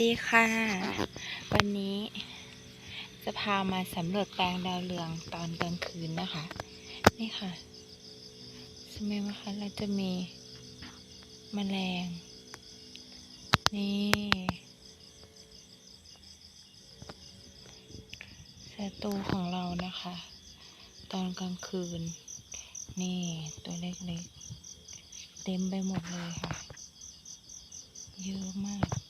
ดีค่ะ วันนี้จะพามาสำรวจแปลงดาวเรืองตอนกลางคืนนะคะ นี่ค่ะใช่ไหมคะเราจะมีแมลง นี่ศัตรูของเรานะคะ ตอนกลางคืน นี่ตัวเล็กๆ เต็มไปหมดเลยค่ะ เยอะมาก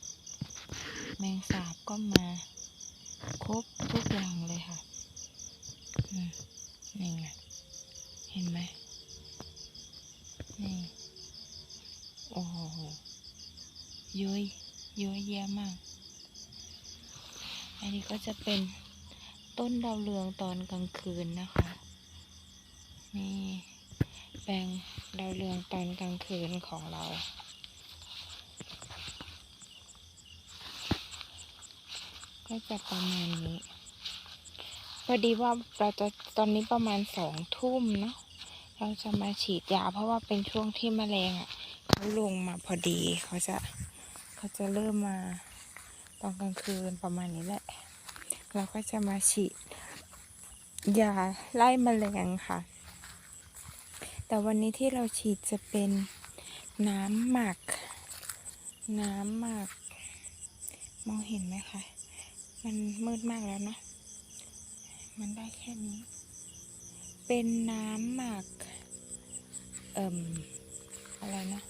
แมงสาบก็มา ครบทุกอย่างเลยค่ะนี่ไงเห็นไหมนี่โอ้โหเย้ยเยอะแยะมาก อันนี้ก็จะเป็นต้นดาวเรืองตอนกลางคืนนะคะ นี่แปลงดาวเรืองตอนกลางคืนของเรา ก็จะประมาณนี้ พอดีว่าเราจะตอนนี้ประมาณสองทุ่มเนาะเราจะมาฉีดยาเพราะว่าเป็นช่วงที่แมลงอะเขาลงมาพอดีเขาจะเขาจะเริ่มมาตอนกลางคืนประมาณนี้แหละ เราก็จะมาฉีดยาไล่แมลงค่ะ แต่วันนี้ที่เราฉีดจะเป็นน้ำหมัก น้ำหมัก มองเห็นไหมคะ มันมืดมากแล้วเนาะมันได้แค่นี้ เป็นน้ำหมัก เอ่มอะไรนะ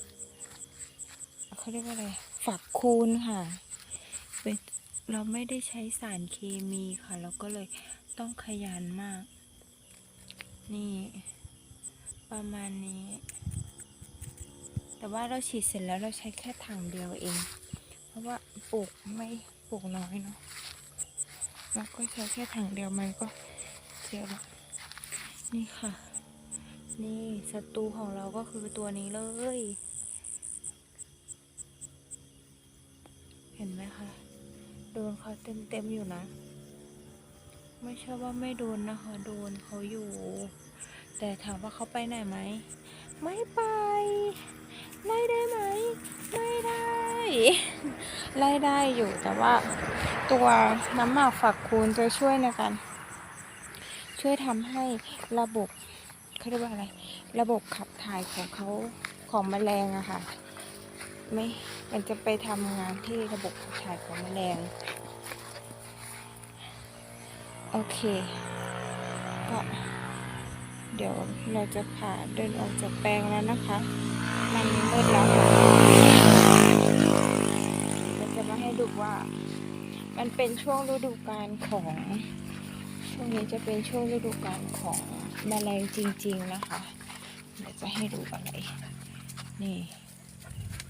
เขาเรียกว่าอะไร ฝักคูณค่ะเป็นเราไม่ได้ใช้สารเคมีค่ะ เราก็เลยต้องขยันมาก นี่ ประมาณนี้ แต่ว่าเราฉีดเสร็จแล้วเราใช้แค่ถังเดียวเอง เพราะว่าปลูกไม่ปลูกน้อยเนาะ แล้วก็ใช้แค่ถังเดียวมันก็เยอะล้วนี่ค่ะ นี่ศัตรูของเราก็คือตัวนี้เลย เห็นไหมคะโดนเขาเต็มเต็มๆอยู่นะ ไม่ใช่ว่าไม่โดนนะคะ โดนเขาอยู่ แต่ถามว่าเขาไปไหนไหม ไม่ไปไล่ได้ไหม ไม่ได้ ไล่ได้อยู่แต่ว่าตัวน้ำหมากฝักคูณจะช่วยในการช่วยทำให้ระบบเขาเรียกว่าอะไร ระบบขับถ่ายของเขาของแมลงอะค่ะไม่มันจะไปทำงานที่ระบบขับถ่ายของแมลงโอเคก็เดี๋ยวเราจะผ่าเดินออกจากแปลงแล้วนะคะ มันมืดแล้วค่ะเราจะมาให้ดูว่า มันเป็นช่วงฤดูกาลของ ช่วงนี้จะเป็นช่วงฤดูกาลของแมลงจริง ๆนะคะ เดี๋ยวจะให้ดูอะไร นี่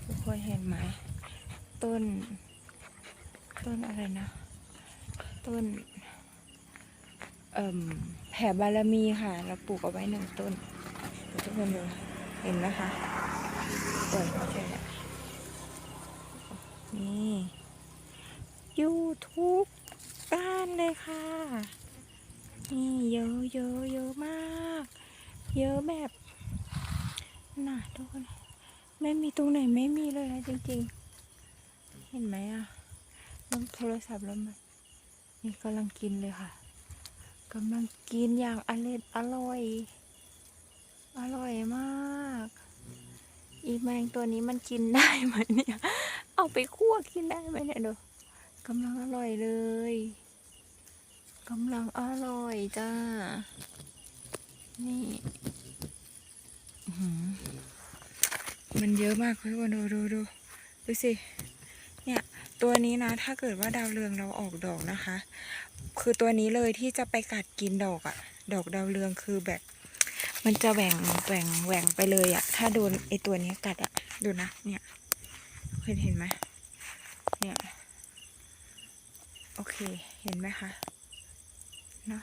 ทุกคนเห็นไหม ต้น ต้นอะไรนะ ต้น เอ่มแผ่บารมีค่ะ เราปลูกเอาไว้หนึ่งต้นทุกคนดูเห็นไหมคะเปิดไม่ใช่ละนี่ ยูทูบบ้านเลยค่ะ นี่เยอะเยอะเยอะมาก เยอะแบบน่ะทุกคนไม่มีตรงไหนไม่มีเลยนะจริงๆ เห็นไหมอะน้ำโทรศัพท์แล้วมันนี่กำลังกินเลยค่ะกำลังกินอย่างอร่อยอร่อย อร่อยมาก อีแมงตัวนี้มันกินได้ไหมเนี่ย เอาไปคั่วกินได้ไหมเนี่ยดู กำลังอร่อยเลยกำลังอร่อยจ้า นี่มันเยอะมากเลยวันดูดูดูดูสิ เนี่ย ตัวนี้นะ ถ้าเกิดว่าดาวเรืองเราออกดอกนะคะ คือตัวนี้เลยที่จะไปกัดกินดอกอะดอกดาวเรืองคือแบบ มันจะแหว่งแหว่งแหว่งไปเลยอะถ้าโดนไอตัวนี้กัดอะดูนะ เนี่ยเคยเห็นไหมเนี่ย โอเค เห็นไหมคะเนาะ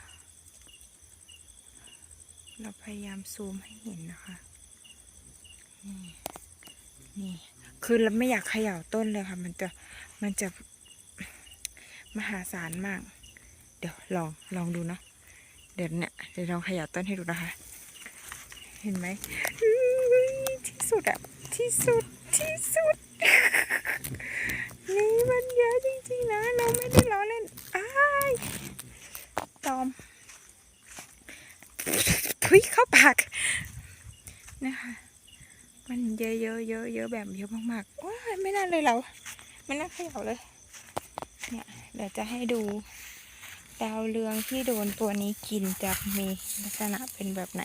เราพยายามซูมให้เห็นนะคะ นี่นี่ คือเราไม่อยากเขย่าต้นเลยค่ะ มันจะมันจะมหาศาลมาก เดี๋ยวลองลองดูเนาะเดี๋ยวเนี่ยเดี๋ยวลองเขยับต้นให้ดูนะคะ เห็นไหมที่สุดอะที่สุดที่สุด นี่มันเยอะจริงๆนะ เราไม่ได้ล้อเล่น อ้ายตอม ทุยเข้าปาก นะคะ มันเยอะเยอะเยอะเยอะแบบเยอะมากๆ โอ้ยไม่น่าเลยเรา ไม่น่าเขย่าเลย เนี่ยเดี๋ยวจะให้ดูดาวเรืองที่โดนตัวนี้กินจะมีลักษณะเป็นแบบไหน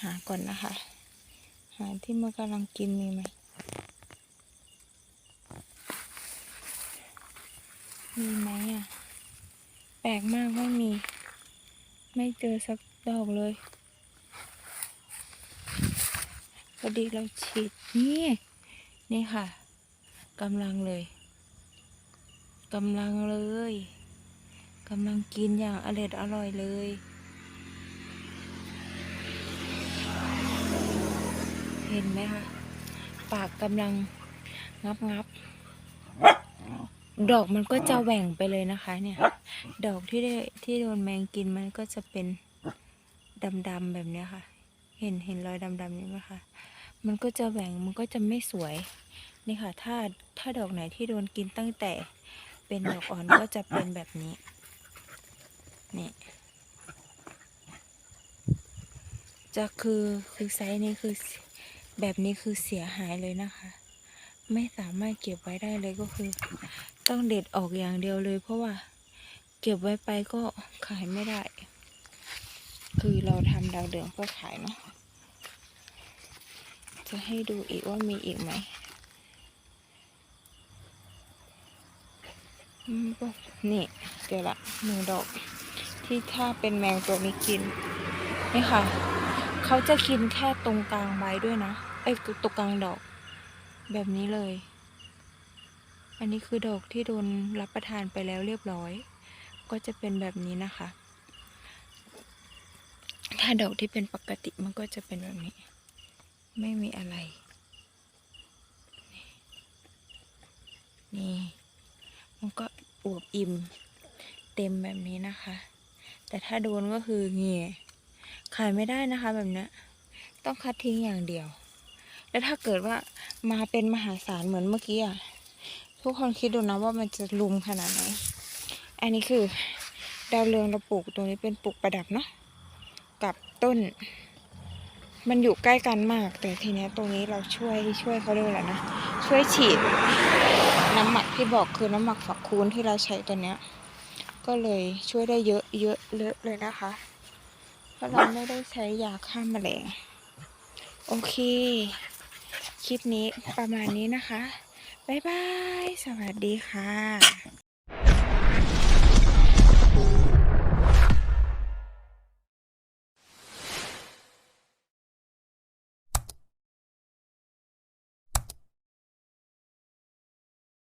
หาก่อนนะคะ หาที่มันกำลังกินมีไหม มีไหมอะ แปลกมากไม่มี ไม่เจอสักดอกเลยพอดีเราฉีดนี่นี่ค่ะกำลังเลยกำลังเลยกำลังกินอย่างอร่อยอร่อยเลยเห็นไหมคะปากกำลังงับงับ ดอกมันก็จะแหว่งไปเลยนะคะ เนี่ย ดอกที่ได้ที่โดนแมงกินมันก็จะเป็นดำๆแบบเนี้ยค่ะ เห็นเห็นรอยดำๆนี้ไหมคะมันก็จะแหว่งมันก็จะไม่สวยนี่ค่ะ ถ้าถ้าดอกไหนที่โดนกินตั้งแต่เป็นดอกอ่อนก็จะเป็นแบบนี้นี่จะคือคือไซส์นี้คือแบบนี้คือเสียหายเลยนะคะ ไม่สามารถเก็บไว้ได้เลยก็คือ ต้องเด็ดออกอย่างเดียวเลย เพราะว่า เก็บไว้ไปก็ขายไม่ได้ คือเราทำดาวเดืองเพื่อขายเนาะจะให้ดูอีกว่ามีอีกไหมอืมก็นี่เดี๋ยวละหนึ่งดอก ที่ถ้าเป็นแมงตัวนี้กิน นี่ค่ะ เขาจะกินแค่ตรงกลางใบด้วยนะ เอ้ยตรงกลางดอก แบบนี้เลย อันนี้คือดอกที่โดนรับประทานไปแล้วเรียบร้อย ก็จะเป็นแบบนี้นะคะ ถ้าดอกที่เป็นปกติมันก็จะเป็นแบบนี้ ไม่มีอะไร นี่ มันก็อวบอิ่มเต็มแบบนี้นะคะ แต่ถ้าโดนก็คือเงี่ยขายไม่ได้นะคะแบบนี้ต้องคัดทิ้งอย่างเดียว แล้วถ้าเกิดว่ามาเป็นมหาศาลเหมือนเมื่อกี้อะ ทุกคนคิดดูนะว่ามันจะลุมขนาดไหน อันนี้คือดาวเรืองเราปลูกตรงนี้เป็นปลูกประดับเนาะกับต้น มันอยู่ใกล้กันมาก แต่ทีเนี้ยตรงนี้เราช่วยช่วยเขาด้วยแหละนะช่วยฉีด น้ำหมักที่บอกคือน้ำหมักฝักคูณที่เราใช้ตัวเนี้ย ก็เลยช่วยได้เยอะเยอะเลอะเลยนะคะเพราะเราไม่ได้ใช้ยาฆ่าแมลง โอเค คลิปนี้ประมาณนี้นะคะ บ๊ายบาย สวัสดีค่ะ